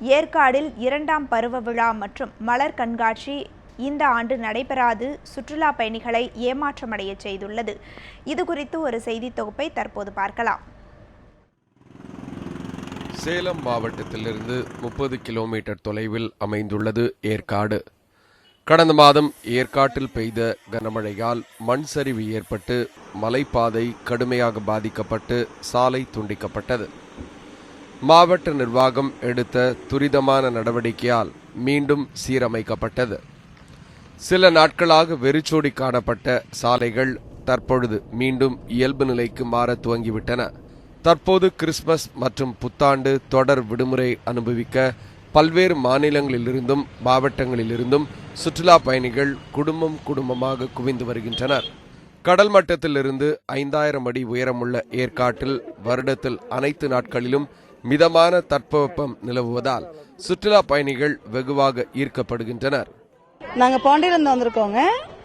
ஏற்காடில் இரண்டாம் பருவ விழா மற்றும் மலர் கண்காட்சி இந்த ஆண்டு நடைபெறாது. சுற்றுலா பயணிகளை ஏமாற்றமடைய செய்துள்ளது. இது குறித்து ஒரு செய்தி தொகுப்பை தற்போது பார்க்கலாம். சேலம் மாவட்டத்திலிருந்து முப்பது கிலோமீட்டர் தொலைவில் அமைந்துள்ளது ஏற்காடு. கடந்த மாதம் ஏற்காட்டில் பெய்த கனமழையால் மண் சரிவு ஏற்பட்டு மலைப்பாதை கடுமையாக பாதிக்கப்பட்டு சாலை துண்டிக்கப்பட்டது. மாவட்ட நிர்வாகம் எடுத்த துரிதமான நடவடிக்கையால் மீண்டும் சீரமைக்கப்பட்டது. சில நாட்களாக வெறிச்சோடி காணப்பட்ட சாலைகள் தற்பொழுது மீண்டும் இயல்பு நிலைக்கு மாற துவங்கிவிட்டன. தற்போது கிறிஸ்துமஸ் மற்றும் புத்தாண்டு தொடர் விடுமுறை அனுபவிக்க பல்வேறு மாநிலங்களிலிருந்தும் மாவட்டங்களிலிருந்தும் சுற்றுலா பயணிகள் குடும்பம் குடும்பமாக குவிந்து வருகின்றனர். கடல் மட்டத்திலிருந்து ஐந்தாயிரம் அடி உயரமுள்ள ஏற்காட்டில் வருடத்தில் அனைத்து நாட்களிலும் மிதமான தட்பவெப்பம் நிலவுவதால் சுற்றுலா பயணிகள் வெகுவாக ஈர்க்கப்படுகின்றனர். நாங்க பாண்டியிலிருந்து வந்திருக்கோங்க.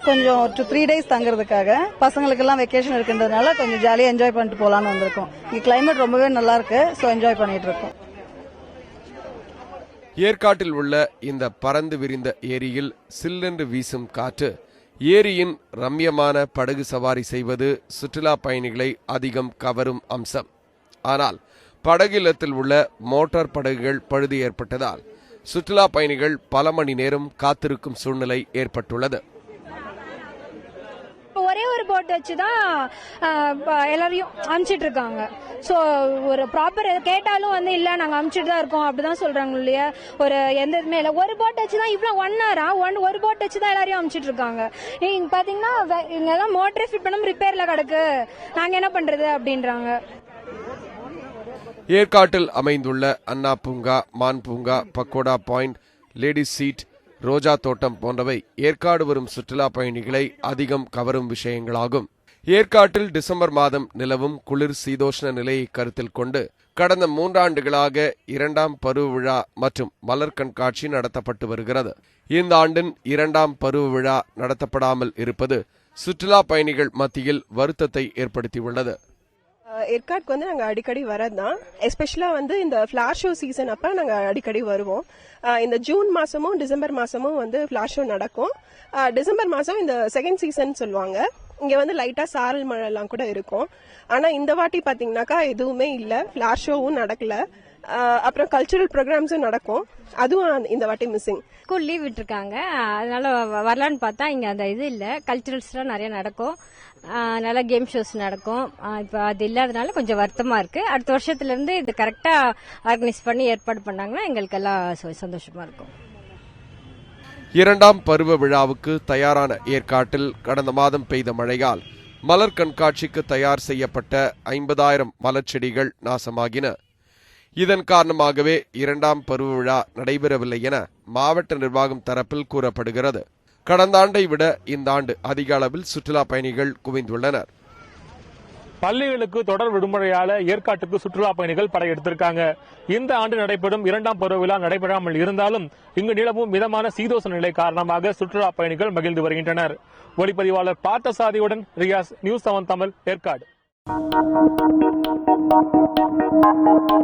கொஞ்சம் ஒரு த்ரீ டேஸ் தங்குறதுக்காக. பசங்களுக்கெல்லாம் வெக்கேஷன் இருக்குன்றதுனால கொஞ்சம் ஜாலியா என்ஜாய் பண்ணிட்டு போலாம்னு வந்திருக்கோம். இங்க கிளைமேட் ரொம்பவே நல்லா இருக்கு ஸோ என்ஜாய் பண்ணிட்டு இருக்கோம். ஏற்காட்டில் உள்ள இந்த பறந்து விரிந்த ஏரியில் சில்லென்று வீசும் காற்று ஏரியின் ரம்யமான படகு சவாரி செய்வது சுற்றுலா பயணிகளை அதிகம் கவரும் அம்சம். ஆனால் படகிலத்தில் உள்ள மோட்டார் படகுகள் பழுது ஏற்பட்டதால் சுற்றுலா பயணிகள் பல மணி நேரம் காத்திருக்கும் சூழ்நிலை ஏற்பட்டுள்ளது. ஒரே ஒரு போட் வச்சு தான் எல்லாரையும் அனுப்பிச்சிட்டு இருக்காங்க ஸோ ஒரு ப்ராப்பர் கேட்டாலும் வந்து இல்லை நாங்கள் அமுச்சிட்டு தான் இருக்கோம். அப்படிதான் சொல்றாங்க இல்லையா? ஒரு எந்த இதுவுமே இல்லை. ஒரு போட் வச்சு தான் இவ்வளோ ஒன் ஹவரா ஒன் ஒரு போட் வச்சு தான் எல்லாரையும் அனுப்பிச்சிட்டு இருக்காங்க இங்க பார்த்தீங்கன்னா வே- இங்கெல்லாம் மோட்டரே ஃபிட் பண்ணாம ரிப்பேர்ல கிடக்கு. நாங்கள் என்ன பண்றது? அப்படின்றாங்க. ஏற்காட்டில் அமைந்துள்ள அண்ணா பூங்கா மான் பூங்கா பக்கோடா பாயிண்ட் லேடிஸ் சீட் ரோஜா தோட்டம் போன்றவை ஏற்காடு வரும் சுற்றுலா பயணிகளை அதிகம் கவரும் விஷயங்களாகும். ஏற்காட்டில் டிசம்பர் மாதம் நிலவும் குளிர் சீதோஷ்ண நிலையை கருத்தில் கொண்டு கடந்த மூன்றாண்டுகளாக இரண்டாம் பருவ விழா மற்றும் மலர் கண்காட்சி நடத்தப்பட்டு வருகிறது. இந்த ஆண்டின் இரண்டாம் பருவ விழா நடத்தப்படாமல் இருப்பது சுற்றுலா பயணிகள் மத்தியில் வருத்தத்தை ஏற்படுத்தியுள்ளது. ஏற்காடுக்கு வந்து நாங்கள் அடிக்கடி வரது தான் எஸ்பெஷலாக வந்து இந்த ஃப்ளார் ஷோ சீசன் அப்போ நாங்கள் அடிக்கடி வருவோம். இந்த ஜூன் மாதமும் டிசம்பர் மாதமும் வந்து ஃப்ளார் ஷோ நடக்கும். டிசம்பர் மாதம் இந்த செகண்ட் சீசன் சொல்லுவாங்க. இங்கே வந்து லைட்டாக சாரல் மழைலாம் கூட இருக்கும். ஆனால் இந்த வாட்டி பார்த்தீங்கன்னாக்கா எதுவுமே இல்லை. ஃப்ளார் ஷோவும் நடக்கல. அப்புறம் கல்ச்சுரல் ப்ரோக்ராம்ஸும் நடக்கும். அதுவும் இந்த வாட்டி மிஸ்ஸிங் ஸ்கூல் லீவ் விட்டுருக்காங்க. அதனால வ- வரலான்னு பார்த்தா இங்க அந்த இது இல்ல. கல்ச்சுரல்ஸ்லாம் நிறைய நடக்கும். நல்ல கேம் ஷோஸ் நடக்கும். இப்போ அது இல்லாதனால கொஞ்சம் வருத்தமா இருக்கு. அடுத்த வருஷத்துல இருந்து இது கரெக்டா ஆர்கனைஸ் பண்ணி ஏற்பாடு பண்ணாங்கன்னா எங்களுக்கு எல்லாம் ச- சந்தோஷமா இருக்கும். இரண்டாம் பருவ விழாவுக்கு தயாரான ஏற்காட்டில் கடந்த மாதம் பெய்த மழையால் மலர் கண்காட்சிக்கு தயார் செய்யப்பட்ட ஐம்பதாயிரம் மலர் செடிகள் நாசமாகின. இதன் காரணமாகவே இரண்டாம் பருவ விழா நடைபெறவில்லை என மாவட்ட நிர்வாகம் தரப்பில் கூறப்படுகிறது. கடந்த ஆண்டை விட இந்த ஆண்டு அதிக அளவில் சுற்றுலா பயணிகள் குவிந்துள்ளனர். பள்ளிகளுக்கு தொடர் விடுமுறையால ஏற்காட்டுக்கு சுற்றுலா பயணிகள் படையெடுத்திருக்காங்க. இந்த ஆண்டு நடைபெறும் இரண்டாம் பருவ விழா நடைபெறாமல் இருந்தாலும் இங்கு நிலவும் மிதமான சீதோச நிலை காரணமாக சுற்றுலா பயணிகள் மகிழ்ந்து வருகின்றனர். ஒளிப்பதிவாளர் பார்த்தசாதியுடன் Riyaz news seven Tamil Yercaud. Música